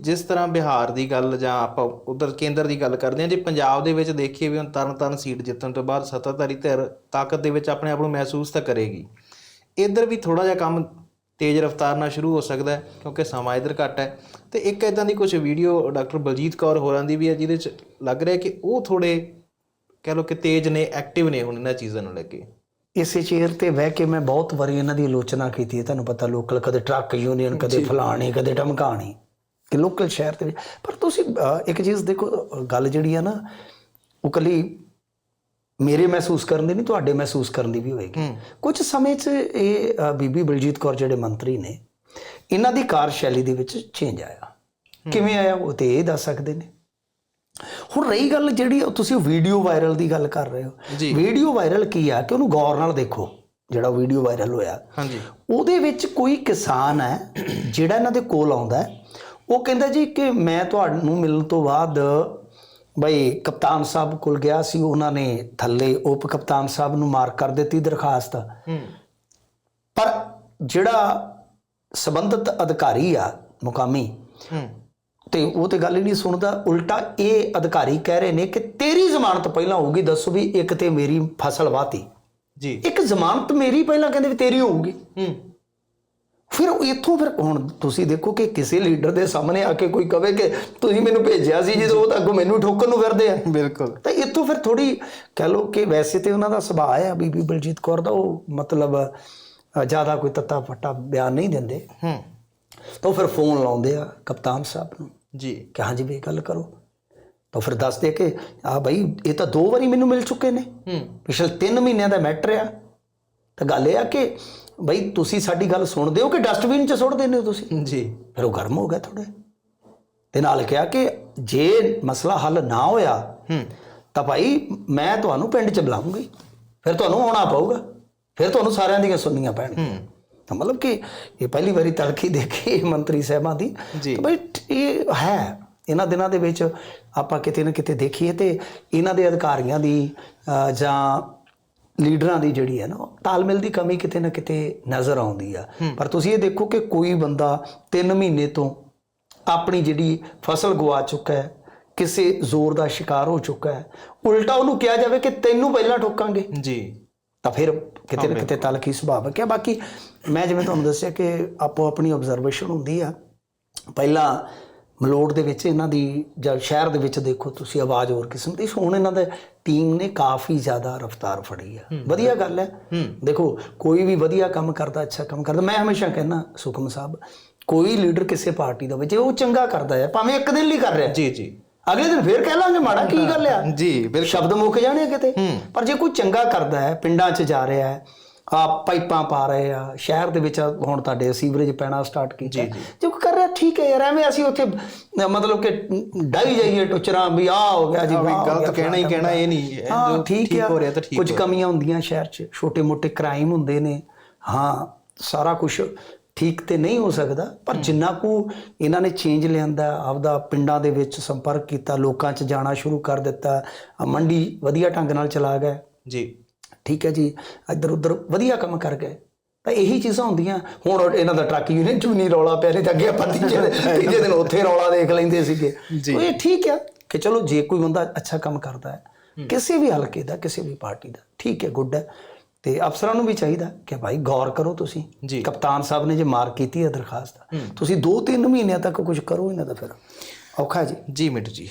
ਜਿਸ ਤਰ੍ਹਾਂ ਬਿਹਾਰ ਦੀ ਗੱਲ ਜਾਂ ਆਪਾਂ ਉਧਰ ਕੇਂਦਰ ਦੀ ਗੱਲ ਕਰਦੇ ਹਾਂ ਜੇ ਪੰਜਾਬ ਦੇ ਵਿੱਚ ਦੇਖੀਏ ਵੀ ਹੁਣ ਤਰਨਤਾਰਨ ਸੀਟ ਜਿੱਤਣ ਤੋਂ ਬਾਅਦ ਸੱਤਾਧਾਰੀ ਧਿਰ ਤਾਕਤ ਦੇ ਵਿੱਚ ਆਪਣੇ ਆਪ ਨੂੰ ਮਹਿਸੂਸ ਤਾਂ ਕਰੇਗੀ। ਇੱਧਰ ਵੀ ਥੋੜਾ ਜਿਹਾ ਕੰਮ ਤੇਜ਼ ਰਫ਼ਤਾਰ ਨਾਲ ਸ਼ੁਰੂ ਹੋ ਸਕਦਾ ਹੈ ਕਿਉਂਕਿ ਸਮਾਂ ਇੱਧਰ ਘੱਟ ਹੈ। ਤੇ ਇੱਕ ਇਦਾਂ ਦੀ ਕੁਝ ਵੀਡੀਓ ਡਾਕਟਰ ਬਲਜੀਤ ਕੌਰ ਹੋਰਾਂ ਦੀ ਵੀ ਹੈ ਜਿਹਦੇ ਚ ਲੱਗ ਰਿਹਾ ਕਿ ਉਹ ਥੋੜੇ ਕਹਿ ਲਓ ਕਿ ਤੇਜ਼ ਨੇ ਐਕਟਿਵ ਨੇ ਹੁਣ ਇਹਨਾਂ ਚੀਜ਼ਾਂ ਨੂੰ ਲੈ ਕੇ। ਇਸੇ ਚੇਅਰ ਤੇ ਬਹਿ ਕੇ ਮੈਂ ਬਹੁਤ ਵਾਰੀ ਇਹਨਾਂ ਦੀ ਆਲੋਚਨਾ ਕੀਤੀ ਹੈ ਤੁਹਾਨੂੰ ਪਤਾ ਲੋਕਲ ਕਦੇ ਟਰੱਕ ਯੂਨੀਅਨ ਕਦੇ ਫਲਾਣੀ ਕਦੇ ਟਮਕਾਣੀ ਕਿ ਲੋਕਲ ਸ਼ਹਿਰ ਦੇ ਵਿੱਚ ਪਰ ਤੁਸੀਂ ਇੱਕ ਚੀਜ਼ ਦੇਖੋ ਗੱਲ ਜਿਹੜੀ ਆ ਨਾ ਉਹ ਕੱਲੀ ਮੇਰੇ ਮਹਿਸੂਸ ਕਰਨ ਦੀ ਨਹੀਂ ਤੁਹਾਡੇ ਮਹਿਸੂਸ ਕਰਨ ਦੀ ਵੀ ਹੋਏਗੀ। ਕੁਝ ਸਮੇਂ 'ਚ ਇਹ ਬੀਬੀ ਬਲਜੀਤ ਕੌਰ ਜਿਹੜੇ ਮੰਤਰੀ ਨੇ ਇਹਨਾਂ ਦੀ ਕਾਰਜਸ਼ੈਲੀ ਦੇ ਵਿੱਚ ਚੇਂਜ ਆਇਆ। ਕਿਵੇਂ ਆਇਆ ਉਹ ਤੇ ਇਹ ਦੱਸ ਸਕਦੇ ਨੇ। ਹੁਣ ਰਹੀ ਗੱਲ ਜਿਹੜੀ ਤੁਸੀਂ ਵੀਡੀਓ ਵਾਇਰਲ ਦੀ ਗੱਲ ਕਰ ਰਹੇ ਹੋ। ਵੀਡੀਓ ਵਾਇਰਲ ਕੀ ਆ? ਕਿ ਉਹਨੂੰ ਗੌਰ ਨਾਲ ਦੇਖੋ ਜਿਹੜਾ ਵੀਡੀਓ ਵਾਇਰਲ ਹੋਇਆ। ਹਾਂਜੀ। ਉਹਦੇ ਵਿੱਚ ਕੋਈ ਕਿਸਾਨ ਹੈ ਜਿਹੜਾ ਇਹਨਾਂ ਦੇ ਕੋਲ ਆਉਂਦਾ ਹੈ ਉਹ ਕਹਿੰਦਾ ਜੀ ਕਿ ਮੈਂ ਤੁਹਾਨੂੰ ਮਿਲਣ ਤੋਂ ਬਾਅਦ ਬਈ ਕਪਤਾਨ ਸਾਹਿਬ ਕੋਲ ਗਿਆ ਸੀ ਉਹਨਾਂ ਨੇ ਥੱਲੇ ਉਪ ਕਪਤਾਨ ਸਾਹਿਬ ਨੂੰ ਮਾਰ ਕਰ ਦਿੱਤੀ ਦਰਖਾਸਤ। ਪਰ ਜਿਹੜਾ ਸਬੰਧਤ ਅਧਿਕਾਰੀ ਆ ਮੁਕਾਮੀ ਤੇ ਉਹ ਤੇ ਗੱਲ ਹੀ ਨਹੀਂ ਸੁਣਦਾ ਉਲਟਾ ਇਹ ਅਧਿਕਾਰੀ ਕਹਿ ਰਹੇ ਨੇ ਕਿ ਤੇਰੀ ਜ਼ਮਾਨਤ ਪਹਿਲਾਂ ਹੋਊਗੀ ਦੱਸੋ ਵੀ ਇੱਕ ਤੇ ਮੇਰੀ ਫਸਲ ਵਾਤੀ। ਜੀ। ਇੱਕ ਜ਼ਮਾਨਤ ਮੇਰੀ ਪਹਿਲਾਂ ਕਹਿੰਦੇ ਵੀ ਤੇਰੀ ਹੋਊਗੀ। ਹੂੰ। ਫਿਰ ਇੱਥੋਂ ਫਿਰ ਹੁਣ ਤੁਸੀਂ ਦੇਖੋ ਕਿ ਕਿਸੇ ਲੀਡਰ ਦੇ ਸਾਹਮਣੇ ਆ ਕੇ ਕੋਈ ਕਵੇ ਕਿ ਤੁਸੀਂ ਮੈਨੂੰ ਭੇਜਿਆ ਸੀ ਜਦੋਂ ਉਹ ਤਾਂ ਅੱਗੋਂ ਮੈਨੂੰ ਠੋਕਣ ਨੂੰ ਫਿਰਦੇ ਆ। ਬਿਲਕੁਲ। ਤਾਂ ਇੱਥੋਂ ਫਿਰ ਥੋੜੀ ਕਹਿ ਲਓ ਕਿ ਵੈਸੇ ਤੇ ਉਹਨਾਂ ਦਾ ਸੁਭਾਅ ਹੈ ਬੀਬੀ ਬਲਜੀਤ ਕੌਰ ਦਾ ਉਹ ਮਤਲਬ ਜ਼ਿਆਦਾ ਕੋਈ ਤੱਤਾ ਫੱਟਾ ਬਿਆਨ ਨਹੀਂ ਦਿੰਦੇ। ਹੂੰ। ਤਾਂ ਫਿਰ ਫੋਨ ਲਾਉਂਦੇ ਆ ਕਪਤਾਨ ਸਾਹਿਬ ਨੂੰ ਜੀ। ਕਿ ਹਾਂਜੀ ਵੀ ਗੱਲ ਕਰੋ। ਤਾਂ ਫਿਰ ਦੱਸਦੇ ਕਿ ਆ ਭਾਈ ਇਹ ਤਾਂ ਦੋ ਵਾਰੀ ਮੈਨੂੰ ਮਿਲ ਚੁੱਕੇ ਨੇ। ਹੂੰ। ਪਿਛਲੇ 3 ਮਹੀਨਿਆਂ ਦਾ ਮੈਟਰ ਆ। ਤਾਂ ਗੱਲ ਇਹ ਆ ਕਿ ਬਈ ਤੁਸੀਂ ਸਾਡੀ ਗੱਲ ਸੁਣਦੇ ਹੋ ਕਿ ਡਸਟਬਿਨ 'ਚ ਸੁੱਟ ਦਿੰਦੇ ਹੋ ਤੁਸੀਂ? ਜੀ। ਫਿਰ ਉਹ ਗਰਮ ਹੋ ਗਿਆ ਥੋੜੇ ਤੇ ਨਾਲ ਕਿਹਾ ਕਿ ਜੇ ਮਸਲਾ ਹੱਲ ਨਾ ਹੋਇਆ ਹੂੰ। ਤਾਂ ਭਾਈ ਮੈਂ ਤੁਹਾਨੂੰ ਪਿੰਡ 'ਚ ਬੁਲਾਉਂਗੀ। ਫਿਰ ਤੁਹਾਨੂੰ ਆਉਣਾ ਪਊਗਾ। ਫਿਰ ਤੁਹਾਨੂੰ ਸਾਰਿਆਂ ਦੀਆਂ ਸੁਣਨੀਆਂ ਪੈਣਗੀਆਂ। ਹੂੰ। ਤਾਂ ਮਤਲਬ ਕਿ ਇਹ ਪਹਿਲੀ ਵਾਰੀ ਤਲਖੀ ਦੇਖੀ ਮੰਤਰੀ ਸਾਹਿਬਾਂ ਦੀ। ਤਾਂ ਬਈ ਇਹ ਹੈ। ਇਹਨਾਂ ਦਿਨਾਂ ਦੇ ਵਿੱਚ ਆਪਾਂ ਕਿਤੇ ਨਾ ਕਿਤੇ ਦੇਖੀਏ ਤੇ ਇਹਨਾਂ ਦੇ ਅਧਿਕਾਰੀਆਂ ਦੀ ਜਾਂ ਲੀਡਰਾਂ ਦੀ ਜਿਹੜੀ ਹੈ ਨਾ ਤਾਲਮੇਲ ਦੀ ਕਮੀ ਕਿਤੇ ਨਾ ਕਿਤੇ ਨਜ਼ਰ ਆਉਂਦੀ ਆ। ਪਰ ਤੁਸੀਂ ਇਹ ਦੇਖੋ ਕਿ ਕੋਈ ਬੰਦਾ 3 ਮਹੀਨੇ ਤੋਂ ਆਪਣੀ ਜਿਹੜੀ ਫਸਲ ਗਵਾ ਚੁੱਕਾ ਹੈ ਕਿਸੇ ਜ਼ੋਰ ਦਾ ਸ਼ਿਕਾਰ ਹੋ ਚੁੱਕਾ ਹੈ ਉਲਟਾ ਉਹਨੂੰ ਕਿਹਾ ਜਾਵੇ ਕਿ ਤੈਨੂੰ ਪਹਿਲਾਂ ਠੋਕਾਂਗੇ। ਜੀ। ਤਾਂ ਫਿਰ ਕਿਤੇ ਨਾ ਕਿਤੇ ਤਲਖੀ ਸੁਭਾਵਕ ਹੈ ਬਾਕੀ ਮੈਂ ਜਿਵੇਂ ਤੁਹਾਨੂੰ ਦੱਸਿਆ ਕਿ ਆਪੋ ਆਪਣੀ ਆਬਜ਼ਰਵੇਸ਼ਨ ਹੁੰਦੀ ਆ। ਪਹਿਲਾਂ ਮਲੋੜ ਦੇ ਵਿੱਚ ਇਹਨਾਂ ਦੀ ਜਦ ਸ਼ਹਿਰ ਦੇ ਵਿੱਚ ਦੇਖੋ ਤੁਸੀਂ ਆਵਾਜ਼ ਹੋਰ ਕਿਸਮ ਦੀ। ਹੁਣ ਇਹਨਾਂ ਦਾ ਟੀਮ ਨੇ ਕਾਫੀ ਜ਼ਿਆਦਾ ਰਫ਼ਤਾਰ ਫੜੀ ਆ। ਵਧੀਆ ਗੱਲ ਹੈ। ਦੇਖੋ ਕੋਈ ਵੀ ਵਧੀਆ ਕੰਮ ਕਰਦਾ ਅੱਛਾ ਕੰਮ ਕਰਦਾ ਮੈਂ ਹਮੇਸ਼ਾ ਕਹਿੰਦਾ ਸੁਖਮ ਸਾਹਿਬ ਕੋਈ ਲੀਡਰ ਕਿਸੇ ਪਾਰਟੀ ਦਾ ਵਿੱਚ ਉਹ ਚੰਗਾ ਕਰਦਾ ਹੈ ਭਾਵੇਂ ਇੱਕ ਦਿਨ ਲਈ ਕਰ ਰਿਹਾ ਜੀ ਜੀ। ਅਗਲੇ ਦਿਨ ਫੇਰ ਕਹਿ ਲਾਂਗੇ ਮਾੜਾ ਕੀ ਗੱਲ ਆ? ਜੀ ਬਿਲਕੁਲ। ਸ਼ਬਦ ਮੁੱਕ ਜਾਣੇ ਕਿਤੇ। ਪਰ ਜੇ ਕੋਈ ਚੰਗਾ ਕਰਦਾ ਹੈ ਪਿੰਡਾਂ 'ਚ ਜਾ ਰਿਹਾ ਹੈ ਆ ਪਾਈਪਾਂ ਪਾ ਰਹੇ ਆ ਸ਼ਹਿਰ ਦੇ ਵਿੱਚ ਹੁਣ ਤੁਹਾਡੇ ਸੀਵਰੇਜ ਪੈਣਾ ਸਟਾਰਟ ਕੀਤਾ ਜੇ ਕੋਈ ਠੀਕ ਹੈ ਯਾਰ ਐਵੇਂ ਅਸੀਂ ਉੱਥੇ ਮਤਲਬ ਕਿ ਡਾਈ ਜਾਈਏ ਟੁਚਰਾਂ ਵੀ ਆ ਹੋ ਗਿਆ ਜੀ ਵੀ ਗਲਤ ਗਿਆ, ਕਹਿਣਾ ਹੀ ਕਹਿਣਾ ਇਹ ਨਹੀਂ ਹੈ। ਠੀਕ ਹੋ ਰਿਹਾ ਤਾਂ ਠੀਕ ਕੁਝ ਕਮੀਆਂ ਹੁੰਦੀਆਂ ਸ਼ਹਿਰ 'ਚ ਛੋਟੇ ਮੋਟੇ ਕ੍ਰਾਈਮ ਹੁੰਦੇ ਨੇ। ਹਾਂ ਸਾਰਾ ਕੁਝ ਠੀਕ ਤੇ ਨਹੀਂ ਹੋ ਸਕਦਾ ਪਰ ਜਿੰਨਾ ਕੁ ਇਹਨਾਂ ਨੇ ਚੇਂਜ ਲਿਆਂਦਾ ਆਪਦਾ ਪਿੰਡਾਂ ਦੇ ਵਿੱਚ ਸੰਪਰਕ ਕੀਤਾ ਲੋਕਾਂ 'ਚ ਜਾਣਾ ਸ਼ੁਰੂ ਕਰ ਦਿੱਤਾ ਮੰਡੀ ਵਧੀਆ ਢੰਗ ਨਾਲ ਚਲਾ ਗਏ। ਜੀ। ਠੀਕ ਹੈ ਜੀ ਇੱਧਰ ਉੱਧਰ ਵਧੀਆ ਕੰਮ ਕਰ ਗਏ। ਤਾਂ ਇਹੀ ਚੀਜ਼ਾਂ ਹੁੰਦੀਆਂ। ਹੁਣ ਉਹ ਇਹਨਾਂ ਦਾ ਟਰੱਕ ਯੂਨੀਅਨ ਚ ਵੀ ਨਹੀਂ ਰੌਲਾ ਪਿਆ ਨਹੀਂ ਤਾਂ ਅੱਗੇ ਆਪਾਂ ਤੀਜੇ ਤੀਜੇ ਦਿਨ ਉੱਥੇ ਰੌਲਾ ਦੇਖ ਲੈਂਦੇ ਸੀਗੇ। ਤਾਂ ਇਹ ਠੀਕ ਹੈ ਕਿ ਚਲੋ ਜੇ ਕੋਈ ਬੰਦਾ ਅੱਛਾ ਕੰਮ ਕਰਦਾ ਹੈ ਕਿਸੇ ਵੀ ਹਲਕੇ ਦਾ ਕਿਸੇ ਵੀ ਪਾਰਟੀ ਦਾ ਠੀਕ ਹੈ ਗੁੱਡ ਹੈ। ਤੇ ਅਫਸਰਾਂ ਨੂੰ ਵੀ ਚਾਹੀਦਾ ਕਿ ਭਾਈ ਗੌਰ ਕਰੋ ਤੁਸੀਂ। ਕਪਤਾਨ ਸਾਹਿਬ ਨੇ ਜੇ ਮਾਰ ਕੀਤੀ ਹੈ ਦਰਖਾਸਤ ਤੁਸੀਂ 2-3 ਮਹੀਨਿਆਂ ਤੱਕ ਕੁਝ ਕਰੋ ਇਹਨਾਂ ਦਾ ਫਿਰ। ਔਖਾ ਜੀ। ਜੀ ਮਿੱਟੂ ਜੀ।